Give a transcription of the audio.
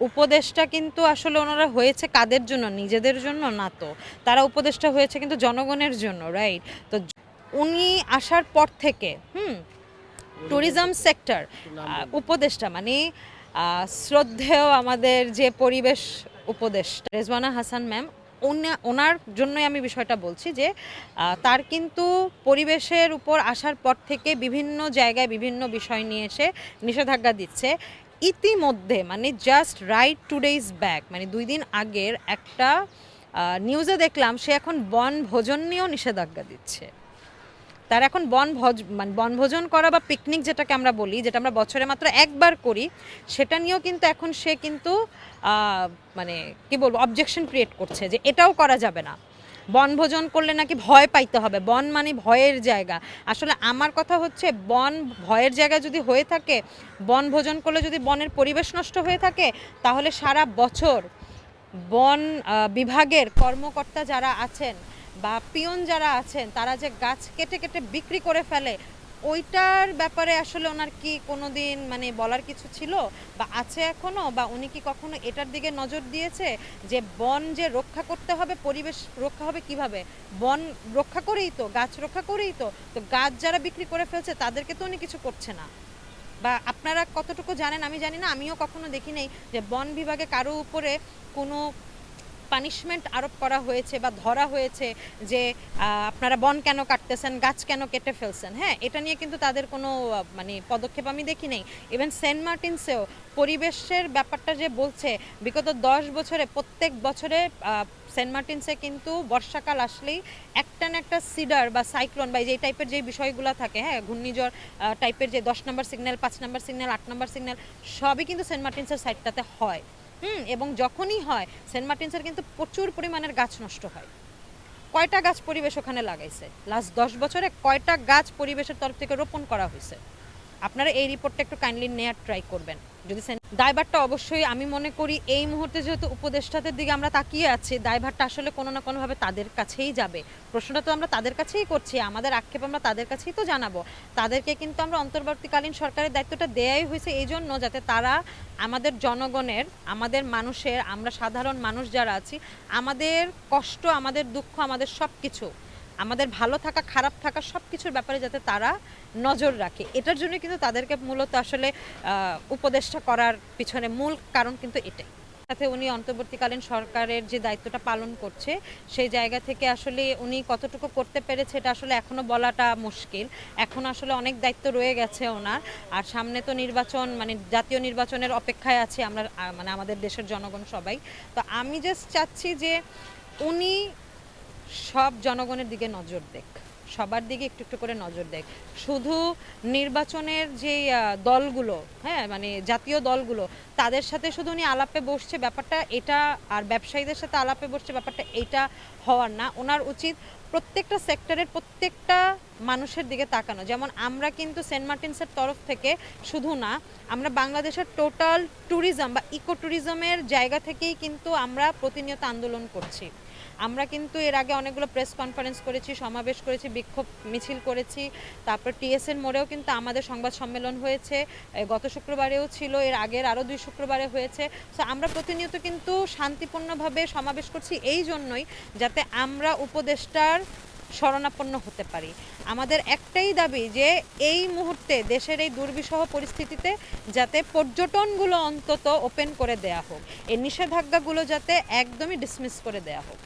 উপদেশটা কিন্তু আসলে ওনারা হয়েছে কাদের জন্য? নিজেদের জন্য না তো? তারা উপদেশটা হয়েছে কিন্তু জনগণের জন্য রাইট তো উনি আসার পর থেকে, হুম ট্যুরিজম সেক্টর উপদেশটা মানে শ্রদ্ধেয় আমাদের যে পরিবেশ উপদেষ্টা রেজওয়ানা হাসান ম্যাম ওনার জন্যই আমি বিষয়টা বলছি যে তার কিন্তু পরিবেশের উপর আসার পর থেকে বিভিন্ন জায়গায় বিভিন্ন বিষয় নিয়ে এসে নিষেধাজ্ঞা দিচ্ছে। ইতিমধ্যে মানে just right two days back মানে দুই দিন আগের একটা নিউজে দেখলাম সে এখন বন ভোজন নিয়েও নিষেধাজ্ঞা দিচ্ছে। তার এখন বন ভোজ মানে বনভোজন করা বা পিকনিক যেটাকে আমরা বলি, যেটা আমরা বছরে মাত্র একবার করি, সেটা নিয়েও কিন্তু এখন সে কিন্তু মানে কি বলব অবজেকশন ক্রিয়েট করছে যে এটাও করা যাবে না। বনভোজন করলে নাকি ভয় পাইতে হবে। বন মানে ভয়ের জায়গা। আসলে আমার কথা হচ্ছে, বন ভয়ের জায়গা যদি হয়ে থাকে, বনভোজন করলে যদি বনের পরিবেশ নষ্ট হয়ে থাকে, তাহলে সারা বছর বন বিভাগের কর্মকর্তা যারা আছেন বা পিয়ন যারা আছেন, তারা যে গাছ কেটে কেটে বিক্রি করে ফেলে ওইটার ব্যাপারে আসলে ওনার কি কোনো দিন মানে বলার কিছু ছিল? বা আছে এখনও? বা উনি কি কখনো এটার দিকে নজর দিয়েছে? যে বন যে রক্ষা করতে হবে, পরিবেশ রক্ষা হবে কীভাবে? বন রক্ষা করেই তো, গাছ রক্ষা করেই তো। তো গাছ যারা বিক্রি করে ফেলছে, তাদেরকে তো উনি কিছু করছে না। বা আপনারা কতটুকু জানেন আমি জানি না, আমিও কখনো দেখি নাই যে বন বিভাগে কারও উপরে কোনো পানিশমেন্ট আরোপ করা হয়েছে বা ধরা হয়েছে যে আপনারা বন কেন কাটতেছেন, গাছ কেন কেটে ফেলছেন হ্যাঁ? এটা নিয়ে কিন্তু তাদের কোনো মানে পদক্ষেপ আমি দেখি নাই। ইভেন সেন্ট মার্টিনসেও পরিবেশের ব্যাপারটা যে বলছে, বিগত দশ বছরে, প্রত্যেক বছরে সেন্ট মার্টিনসে কিন্তু বর্ষাকাল আসলেই একটা না একটা সিডার বা সাইক্লোন বা এই টাইপের যে বিষয়গুলো থাকে হ্যাঁ? ঘূর্ণিঝড় টাইপের যে দশ নম্বর সিগন্যাল পাঁচ নম্বর সিগন্যাল আট নম্বর সিগন্যাল সবই কিন্তু সেন্ট মার্টিনসের সাইডটাতে হয়। হুম, এবং যখনই হয়, সেন্ট মার্টিনসের কিন্তু প্রচুর পরিমাণের গাছ নষ্ট হয়। কয়টা গাছ পরিবেশ ওখানে লাগাইছে? লাস্ট দশ বছরে কয়টা গাছ পরিবেশের তরফ থেকে রোপণ করা হয়েছে? আপনারা এই রিপোর্টটা একটু কাইন্ডলি নেয়ার ট্রাই করবেন। যদি দায়ভারটা অবশ্যই আমি মনে করি এই মুহূর্তে যেহেতু উপদেষ্টাদের দিকে আমরা তাকিয়ে আছি, দায়ভারটা আসলে কোনো না কোনোভাবে তাদের কাছেই যাবে। প্রশ্নটা তো আমরা তাদের কাছেই করছি, আমাদের আক্ষেপ আমরা তাদের কাছেই তো জানাব। তাদেরকে কিন্তু আমরা অন্তর্বর্তীকালীন সরকারের দায়িত্বটা দেয়াই হয়েছে এই জন্য যাতে তারা আমাদের জনগণের, আমাদের মানুষের, আমরা সাধারণ মানুষ যারা আছি, আমাদের কষ্ট, আমাদের দুঃখ, আমাদের সব কিছু আমাদের ভালো থাকা, খারাপ থাকা সব কিছুর ব্যাপারে যাতে তারা নজর রাখে। এটার জন্য কিন্তু তাদেরকে মূলত আসলে উপদেষ্টা করার পিছনে মূল কারণ কিন্তু এটাই। সাথে উনি অন্তর্বর্তীকালীন সরকারের যে দায়িত্বটা পালন করছে, সেই জায়গা থেকে আসলে উনি কতটুকু করতে পেরেছে এটা আসলে এখনও বলাটা মুশকিল। এখন আসলে অনেক দায়িত্ব রয়ে গেছে ওনার। আর সামনে তো নির্বাচন মানে জাতীয় নির্বাচনের অপেক্ষায় আছে আমরা মানে আমাদের দেশের জনগণ সবাই। তো আমি জাস্ট চাচ্ছি যে উনি সব জনগণের দিকে নজর দেখ। সবার দিকে একটু একটু করে নজর দেখ। শুধু নির্বাচনের যে দলগুলো হ্যাঁ মানে জাতীয় দলগুলো, তাদের সাথে শুধু উনি আলাপে বসছে ব্যাপারটা এটা আর ব্যবসায়ীদের সাথে আলাপে বসছে ব্যাপারটা এটা হওয়ার না। ওনার উচিত প্রত্যেকটা সেক্টরের প্রত্যেকটা মানুষের দিকে তাকানো। যেমন আমরা কিন্তু সেন্ট মার্টিনসের তরফ থেকে শুধু না, আমরা বাংলাদেশের টোটাল ট্যুরিজম বা ইকো ট্যুরিজমের জায়গা থেকেই কিন্তু আমরা প্রতিনিয়ত আন্দোলন করছি। আমরা কিন্তু এর আগে অনেকগুলো প্রেস কনফারেন্স করেছি, সমাবেশ করেছি, বিক্ষোভ মিছিল করেছি, তারপর টিএসএর মোড়েও কিন্তু আমাদের সংবাদ সম্মেলন হয়েছে গত শুক্রবারেও ছিল, এর আগের আরও দুই শুক্রবারে হয়েছে। সো আমরা প্রতিনিয়ত কিন্তু শান্তিপূর্ণভাবে সমাবেশ করছি এই জন্যই যাতে আমরা উপদেষ্টার শরণাপন্ন হতে পারি। আমাদের একটাই দাবি যে এই মুহূর্তে দেশের এই দুর্বিষহ পরিস্থিতিতে যাতে পর্যটনগুলো অন্তত ওপেন করে দেয়া হোক। এই নিষেধাজ্ঞাগুলো যাতে একদমই ডিসমিস করে দেয়া হোক।